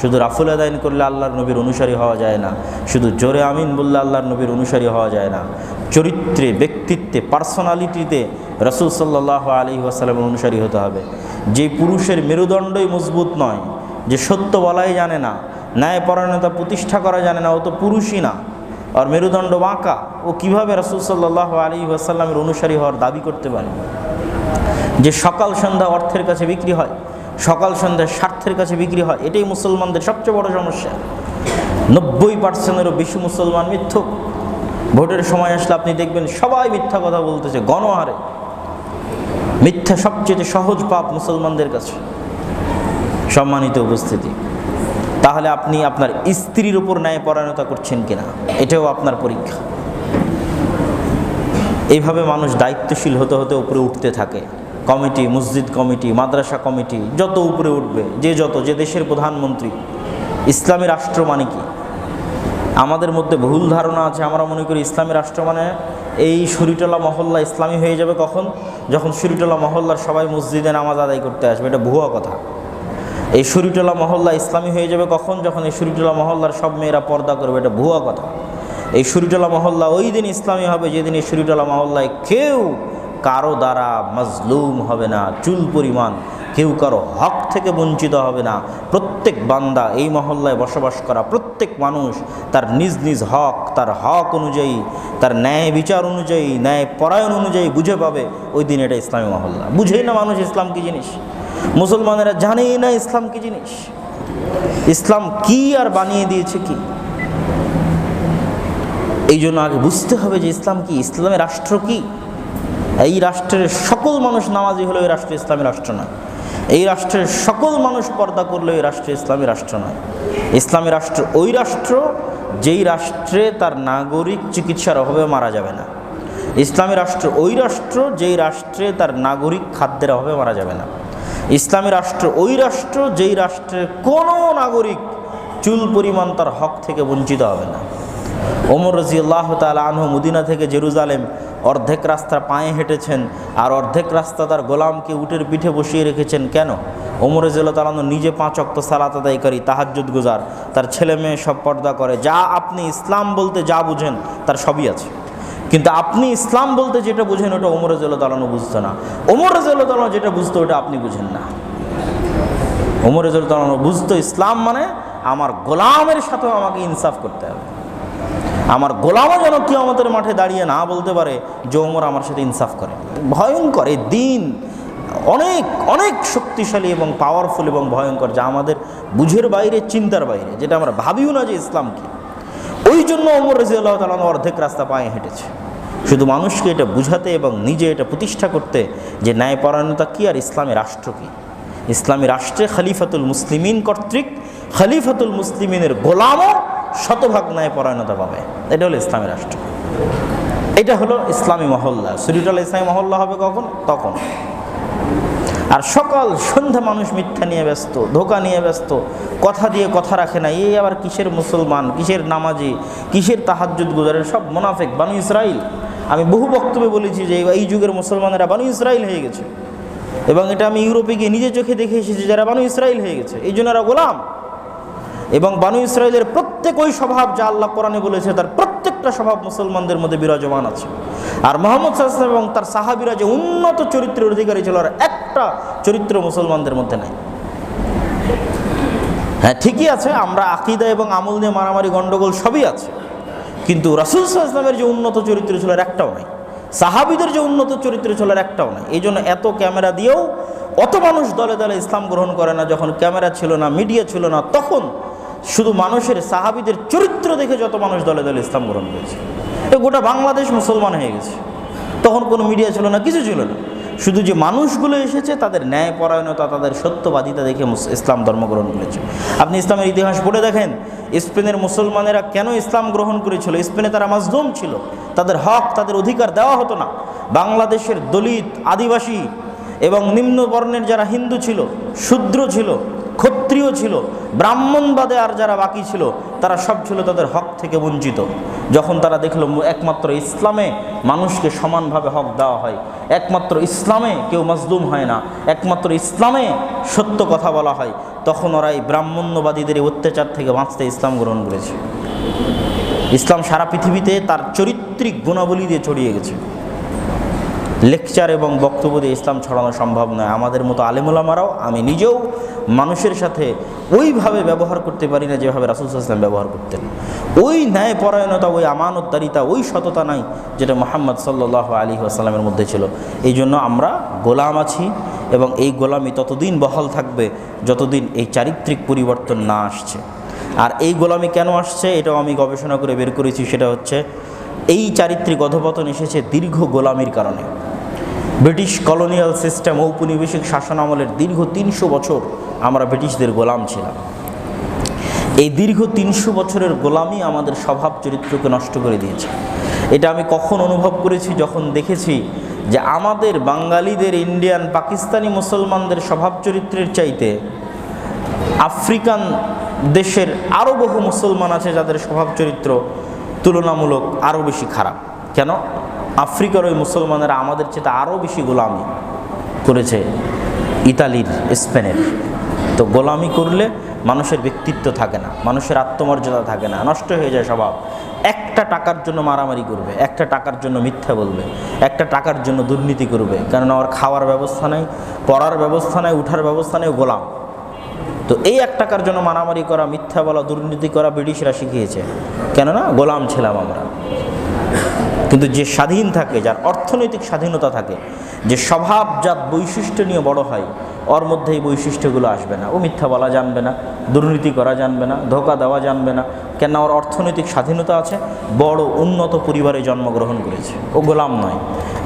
শুধু রাফুল আদায়ন করলে আল্লাহর নবীর অনুসারী হওয়া যায় না, শুধু জোরে আমিন বললে আল্লাহর নবীর অনুসারী হওয়া যায় না। চরিত্রে, ব্যক্তিত্বে, পার্সোনালিটিতে রসুল সাল্লাহ আলী ওয়াসালামের অনুসারী হতে হবে। যে পুরুষের মেরুদণ্ডই মজবুত নয়, যে সত্য বলাই জানে না, ন্যায় পরায়ণতা প্রতিষ্ঠা করা জানে না, ও তো পুরুষই না। আর মেরুদণ্ড বাঁকা, ও কীভাবে রসুল সাল্লাহ আলী ওয়াসাল্লামের অনুসারী হওয়ার দাবি করতে পারে? যে সকাল সন্ধ্যা অর্থের কাছে বিক্রি হয় সকাল সন্ধ্যা স্বার্থের কাছে বিক্রি হয়, এটাই মুসলমানদের সবচেয়ে বড় সমস্যা। নব্বই পার্সেন্টেরও বেশি মুসলমান মিথ্যুক। ভোটের সময় আসলে আপনি দেখবেন সবাই মিথ্যা কথা বলতেছে, গণহারে। মিথ্যা সবচেয়ে সহজ পাপ মুসলমানদের কাছে। সম্মানিত উপস্থিতি, তাহলে আপনি আপনার স্ত্রীর উপর ন্যায় পরায়ণতা করছেন কিনা? এটাও আপনার পরীক্ষা। এইভাবে মানুষ দায়িত্বশীল হতে হতে উপরে উঠতে থাকে। কমিটি, মসজিদ কমিটি, মাদ্রাসা কমিটি, যত উপরে উঠবে, যে যত, যে দেশের প্রধানমন্ত্রী, ইসলামী রাষ্ট্র মানে কি? আমাদের মধ্যে ভুল ধারণা আছে, আমরা মনে করি ইসলামী রাষ্ট্র মানে এই শরীটলা মহল্লা ইসলামী হয়ে যাবে কখন? যখন শরীটলা মহল্লার সবাই মসজিদে নামাজ আদায় করতে আসবে, এটা ভুয়া কথা। এই শরীটলা মহল্লা ইসলামী হয়ে যাবে কখন? যখন এই শরীটলা মহল্লার সব মেয়েরা পর্দা করবে, এটা ভুয়া কথা। এই শরীটলা মহল্লা ওই দিন ইসলামী হবে, যেদিন এই শরীটলা মহল্লায় কেউ কারও দ্বারা মজলুম হবে না, চুল পরিমাণ কেউ কারও হক থেকে বঞ্চিত হবে না। প্রত্যেক বান্দা এই মহল্লায় বসবাস করা, প্রত্যেক মানুষ তার নিজ নিজ হক, তার হক অনুযায়ী, তার ন্যায় বিচার অনুযায়ী, ন্যায় পরায়ণ অনুযায়ী বুঝে পাবে ওই দিন এটা ইসলামী মহল্লা। বুঝেই না মানুষ ইসলাম কী জিনিস? মুসলমানেরা জানেই না ইসলাম কী জিনিস? ইসলাম কি আর বানিয়ে দিয়েছে কি? এই জন্য আগে বুঝতে হবে যে ইসলাম কি? ইসলামের রাষ্ট্র কি? এই রাষ্ট্রের সকল মানুষ নামাজি হলেও এই রাষ্ট্র ইসলামী রাষ্ট্র নয়। এই রাষ্ট্রের সকল মানুষ পর্দা করলেও এই রাষ্ট্র ইসলামী রাষ্ট্র নয়। ইসলামী রাষ্ট্র ওই রাষ্ট্র যেই রাষ্ট্রে তার নাগরিক চিকিৎসার অভাবে মারা যাবে না। ইসলামী রাষ্ট্র ওই রাষ্ট্র যেই রাষ্ট্রে তার নাগরিক খাদ্যের অভাবে মারা যাবে না। ইসলামী রাষ্ট্র ওই রাষ্ট্র যেই রাষ্ট্রের কোনো নাগরিক চুল পরিমাণ তার হক থেকে বঞ্চিত হবে না। ওমর রাজিউল্লাহ তাল আনহু মদিনা থেকে জেরুজালেম অর্ধেক রাস্তা পায়ে হেঁটেছেন আর অর্ধেক রাস্তা তার গোলামকে উটের পিঠে বসিয়ে রেখেছেন কেন? ওমর রাজিউল্লাহ তালানো নিজে পাঁচ অক্ত সালাত আদায়কারী তাহাজ্জুদ গুজার। তার ছেলে মেয়ে সব পর্দা করে। যা আপনি ইসলাম বলতে যা বুঝেন, তার সবই আছে। কিন্তু আপনি ইসলাম বলতে যেটা বুঝেন, ওটা ওমর রাজিউল্লাহ তালানো বুঝতো না। ওমর রাজিউল্লাহ তালানো যেটা বুঝতো, ওটা আপনি বুঝেন না। ওমর রাজিউল্লাহ তালানো বুঝতো, ইসলাম মানে আমার গোলামের সাথেও আমাকে ইনসাফ করতে হবে। আমার গোলামও যেন কেউ আমাদের মাঠে দাঁড়িয়ে না বলতে পারে, যে ওমর আমার সাথে ইনসাফ করে। ভয়ঙ্কর এই দিন অনেক অনেক শক্তিশালী এবং পাওয়ারফুল এবং ভয়ঙ্কর, যা আমাদের বুঝের বাইরে, চিন্তার বাইরে, যেটা আমরা ভাবিও না যে ইসলাম কি। ওই জন্য ওমর রাজিউল্লাহ তালন অর্ধেক রাস্তা পায়ে হেঁটেছে। শুধু মানুষকে এটা বুঝাতে এবং নিজে এটা প্রতিষ্ঠা করতে যে ন্যায়পরায়ণতা কী আর ইসলামী রাষ্ট্র কী? ইসলামী রাষ্ট্রে খলিফাতুল মুসলিমিন কর্তৃক, খলিফাতুল মুসলিমিনের গোলামও শতভাগ ন্যায় পরায়ণতা পাবে। এটা হলো ইসলামী রাষ্ট্র। এটা হলো ইসলামী মহল্লা। সুরিটাল ইসলামী মহল্লা হবে কখন? তখন। আর সকাল, সন্ধ্যা মানুষ মিথ্যা নিয়ে ব্যস্ত, ধোকা নিয়ে ব্যস্ত, কথা দিয়ে কথা রাখে না। এই আবার কিসের মুসলমান, কিসের নামাজি, কিসের তাহাজুদ গুজারের সব মোনাফেক, বানু ইসরাইল। আমি বহু বক্তব্যে বলেছি যে এই যুগের মুসলমানেরা বানু ইসরাইল হয়ে গেছে। এবং এটা আমি ইউরোপে গিয়ে নিজে চোখে দেখে এসেছি যারা বানু ইসরাইল হয়ে গেছে। এই জন্য এরা গোলাম। এবং বানু ইসরায়েলের প্রত্যেক ওই স্বভাব যা আল্লাহ কোরআনে বলেছে, তার প্রত্যেকটা স্বভাব মুসলমানদের মধ্যে বিরাজমান আছে। আর মোহাম্মদ সাল্লাম এবং তার সাহাবিরা যে উন্নত চরিত্রের অধিকারী ছিল, আর একটা চরিত্র মুসলমানদের মধ্যে নাই। হ্যাঁ ঠিকই আছে, আমরা আকিদা এবং আমল নিয়ে মারামারি গণ্ডগোল সবই আছে। কিন্তু রাসুল ইসলামের যে উন্নত চরিত্র ছিল, আর একটাও নাই। সাহাবিদের যে উন্নত চরিত্র ছিল, আর একটাও নাই। এই জন্য এত ক্যামেরা দিয়েও অত মানুষ দলে দলে ইসলাম গ্রহণ করে না, যখন ক্যামেরা ছিল না, মিডিয়া ছিল না, তখন শুধু মানুষের সাহাবিদের চরিত্র দেখে যত মানুষ দলে দলে ইসলাম গ্রহণ করেছে। এ গোটা বাংলাদেশ মুসলমান হয়ে গেছে। তখন কোনো মিডিয়া ছিল না, কিছু ছিল না। শুধু যে মানুষগুলো এসেছে, তাদের ন্যায় পরায়ণতা তাদের সত্যবাদিতা দেখে ইসলাম ধর্ম গ্রহণ করেছে। আপনি ইসলামের ইতিহাস পড়ে দেখেন, স্পেনের মুসলমানেরা কেন ইসলাম গ্রহণ করেছিল? স্পেনে তারা মাজলুম ছিল। তাদের হক, তাদের অধিকার দেওয়া হতো না। বাংলাদেশের দলিত, আদিবাসী এবং নিম্ন বর্ণের যারা হিন্দু ছিল, শূদ্র ছিল ক্ষত্রিয় ছিল, ব্রাহ্মণবাদে আর যারা বাকি ছিল, তারা সব ছিল তাদের হক থেকে বঞ্চিত। যখন তারা দেখল একমাত্র ইসলামে মানুষকে সমানভাবে হক দেওয়া হয়, একমাত্র ইসলামে কেউ মজলুম হয় না, একমাত্র ইসলামে সত্য কথা বলা হয়, তখন ওরা এই ব্রাহ্মণ্যবাদীদের অত্যাচার থেকে বাঁচতে ইসলাম গ্রহণ করেছে। ইসলাম সারা পৃথিবীতে তার চরিত্রিক গুণাবলী দিয়ে ছড়িয়ে গেছে। লেকচার এবং বক্তব্য দিয়ে ইসলাম ছড়ানো সম্ভব নয়। আমাদের মতো আলেমুলামারাও আমি নিজেও মানুষের সাথে ওইভাবে ব্যবহার করতে পারি না যেভাবে রাসুল ইসলাম ব্যবহার করতেন। ওই ন্যায় পরায়ণতা ওই আমানতদারিতা, ওই সততা নাই যেটা মোহাম্মদ সাল্লাহ আলী আসসালামের মধ্যে ছিল। এই জন্য আমরা গোলাম আছি এবং এই গোলামি ততদিন বহাল থাকবে যতদিন এই চারিত্রিক পরিবর্তন না আসছে। আর এই গোলামি কেন আসছে এটাও আমি গবেষণা করে বের করেছি, সেটা হচ্ছে এই চারিত্রিক অধপতন এসেছে দীর্ঘ গোলামির কারণে। ব্রিটিশ কলোনিয়াল সিস্টেম ঔপনিবেশিক শাসন আমলের দীর্ঘ তিনশো বছর আমরা ব্রিটিশদের গোলাম ছিলাম। এই দীর্ঘ তিনশো বছরের গোলামি আমাদের স্বভাব চরিত্রকে নষ্ট করে দিয়েছে। এটা আমি কখন অনুভব করেছি যখন দেখেছি যে আমাদের বাঙালিদের, ইন্ডিয়ান, পাকিস্তানি মুসলমানদের স্বভাব চরিত্রের চাইতে আফ্রিকান দেশের আরও বহু মুসলমান আছে যাদের স্বভাব চরিত্র তুলনামূলক আরও বেশি খারাপ। কেন? আফ্রিকার ওই মুসলমানেরা আমাদের চেয়ে আরও বেশি গোলামি করেছে ইতালির, স্পেনের। তো গোলামি করলে মানুষের ব্যক্তিত্ব থাকে না, মানুষের আত্মমর্যাদা থাকে না, নষ্ট হয়ে যায় স্বভাব। একটা টাকার জন্য মারামারি করবে, একটা টাকার জন্য মিথ্যা বলবে, একটা টাকার জন্য দুর্নীতি করবে, কেননা ওর খাওয়ার ব্যবস্থা নেই, পড়ার ব্যবস্থা নেই, উঠার ব্যবস্থা নেই গোলাম। তো এই এক টাকার জন্য মারামারি করা, মিথ্যা বলা, দুর্নীতি করা ব্রিটিশরা শিখিয়েছে। কেননা গোলাম ছিলাম আমরা। কিন্তু যে স্বাধীন থাকে, যার অর্থনৈতিক স্বাধীনতা থাকে, যে স্বভাবজাত বৈশিষ্ট্য নিয়ে বড় হয়, ওর মধ্যে এই বৈশিষ্ট্যগুলো আসবে না। ও মিথ্যা বলা জানবে না, দুর্নীতি করা জানবে না, ধোকা দেওয়া জানবে না কেন ওর অর্থনৈতিক স্বাধীনতা আছে, বড় উন্নত পরিবারে জন্মগ্রহণ করেছে। ও গোলাম নয়।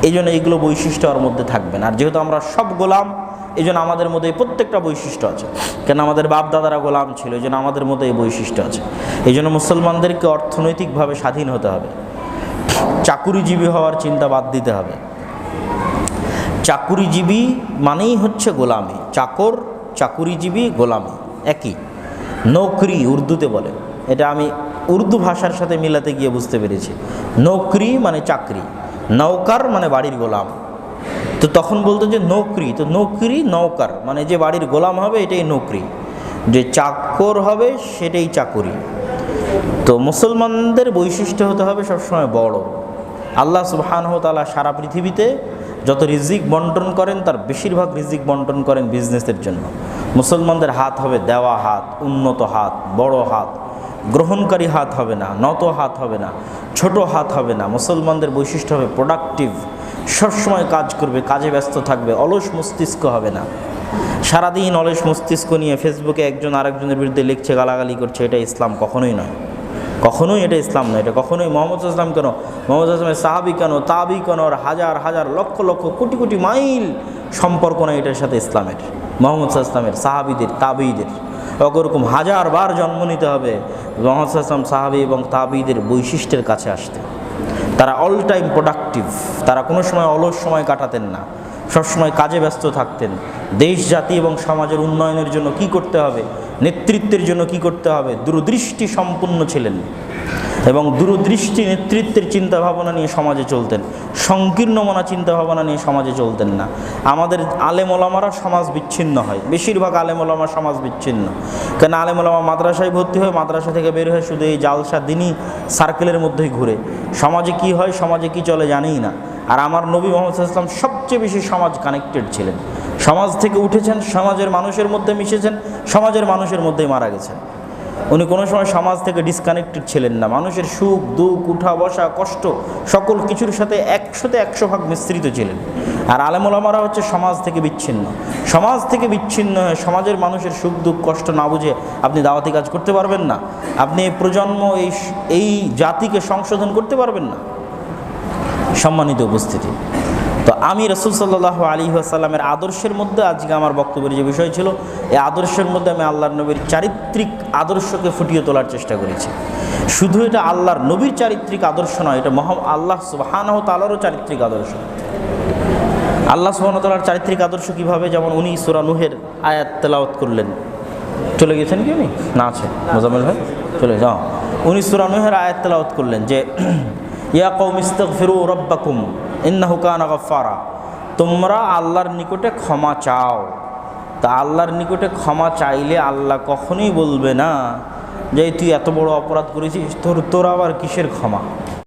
এই জন্য এইগুলো বৈশিষ্ট্য ওর মধ্যে থাকবে না। আর যেহেতু আমরা সব গোলাম, এই জন্য আমাদের মধ্যে প্রত্যেকটা বৈশিষ্ট্য আছে। কেন আমাদের বাপ দাদারা গোলাম ছিল, এই জন্য আমাদের মধ্যে এই বৈশিষ্ট্য আছে। এই জন্য মুসলমানদেরকে অর্থনৈতিকভাবে স্বাধীন হতে হবে। চাকুরিজীবী হওয়ার চিন্তা বাদ দিতে হবে। চাকুরিজীবী মানেই হচ্ছে গোলামি। চাকর, চাকুরিজীবী, গোলামি। একই। নৌকরি উর্দুতে বলে। এটা আমি উর্দু ভাষার সাথে মিলাতে গিয়ে বুঝতে পেরেছি। নৌকরি মানে চাকরি। নৌকার মানে বাড়ির গোলাম। তো তখন বলতো যে নৌকরি। তো নৌকরি নৌকার। মানে যে বাড়ির গোলাম হবে, এটাই নৌকরি। যে চাকর হবে, সেটাই চাকুরি। তো মুসলমানদের বৈশিষ্ট্য হতে হবে সবসময় বড়। আল্লাহ সুবহানহ তাআলা সারা পৃথিবীতে যত রিজিক বন্টন করেন, তার বেশিরভাগ রিজিক বন্টন করেন বিজনেসের জন্য। মুসলমানদের হাত হবে দেওয়া হাত, উন্নত হাত, বড় হাত, গ্রহণকারী হাত হবে না, নত হাত হবে না, ছোট হাত হবে না। মুসলমানদের বৈশিষ্ট্য হবে প্রোডাক্টিভ সবসময় কাজ করবে, কাজে ব্যস্ত থাকবে, অলস মস্তিষ্ক হবে না। সারাদিন অলস মস্তিষ্ক নিয়ে ফেসবুকে একজন আরেকজনের বিরুদ্ধে লিখছে, গালাগালি করছে, এটা ইসলাম কখনোই নয়। কখনোই এটা ইসলাম নয়, এটা কখনোই মোহাম্মদ ইসলাম কেন? মোহাম্মদ ইসলামের সাহাবি কেন? তাবি কেন? হাজার হাজার, লক্ষ লক্ষ, কোটি কোটি মাইল সম্পর্ক নয় এটার সাথে ইসলামের। মোহাম্মদ ইসলামের সাহাবিদের, তাবিদের। ওরকম হাজার বার জন্ম নিতে হবে মোহাম্মদ ইসলাম সাহাবি এবং তাবিদের বৈশিষ্ট্যের কাছে আসতে। তারা অল টাইম প্রোডাক্টিভ তারা কোনো সময় অলস সময় কাটাতেন না। সবসময় কাজে ব্যস্ত থাকতেন। দেশ জাতি এবং সমাজের উন্নয়নের জন্য কি করতে হবে? নেতৃত্বের জন্য কি করতে হবে? দূরদৃষ্টি সম্পন্ন ছিলেন এবং দূরদৃষ্টি, নেতৃত্বের চিন্তা ভাবনা নিয়ে সমাজে চলতেন। সংকীর্ণ মনা চিন্তা ভাবনা নিয়ে সমাজে চলতেন না। আমাদের আলেমোলামারা সমাজ বিচ্ছিন্ন হয়। বেশিরভাগ আলেমোলামা সমাজ বিচ্ছিন্ন। কেন আলেমোলামা মাদ্রাসায় ভর্তি হয়ে মাদ্রাসা থেকে বের হয়ে শুধু এই জালসা দিনই সার্কেলের মধ্যেই ঘুরে। সমাজে কি হয়, সমাজে কি চলে জানেই না। আর আমার নবী মোহাম্মদ ইসলাম সবচেয়ে বেশি সমাজ কানেক্টেড ছিলেন। সমাজ থেকে উঠেছেন, সমাজের মানুষের মধ্যে মিশেছেন সমাজের মানুষের মধ্যেই মারা গেছেন। উনি কোনো সময় সমাজ থেকে ডিসকানেক্টেড ছিলেন না। মানুষের সুখ, দুঃখ, উঠা, বসা, কষ্ট সকল কিছুর সাথে একশোতে একশো ভাগ মিশ্রিত ছিলেন। আর আলেমুলামারা হচ্ছে সমাজ থেকে বিচ্ছিন্ন। সমাজ থেকে বিচ্ছিন্ন হয়ে সমাজের মানুষের সুখ, দুঃখ, কষ্ট না বুঝে আপনি দাওয়াতি কাজ করতে পারবেন না। আপনি এই প্রজন্ম এই এই জাতিকে সংশোধন করতে পারবেন না। সম্মানিত উপস্থিতি। তো আমি রসুল সাল্লাহ আলী আসাল্লামের আদর্শের মধ্যে আজকে আমার বক্তব্যের যে বিষয় ছিল, এই আদর্শের মধ্যে আমি আল্লাহর নবীর চারিত্রিক আদর্শকে ফুটিয়ে তোলার চেষ্টা করেছি। শুধু এটা আল্লাহর নবীর চারিত্রিক আদর্শ নয়, এটা মহা, আল্লাহ সুবাহানহ তালারও চারিত্রিক আদর্শ। আল্লাহ সুবাহতালার চারিত্রিক আদর্শ কীভাবে, যেমন উনি সুরা নুহের আয়াত তেলাওয়াত করলেন। চলে গেছেন কি উনি? না আছে। মোজাম্মেল ভাই, চলে যাও। উনি সুরানুহের আয়াত তেলাওয়াত করলেন যে, ইয়া কৌম ইস্তাগফিরু রব্বাকুম। ইন্নাহু গফারা তোমরা আল্লাহর নিকটে ক্ষমা চাও। তা আল্লাহর নিকটে ক্ষমা চাইলে আল্লাহ কখনোই বলবে না যে তুই এত বড় অপরাধ করেছিস, তোর তোর আবার কিসের ক্ষমা?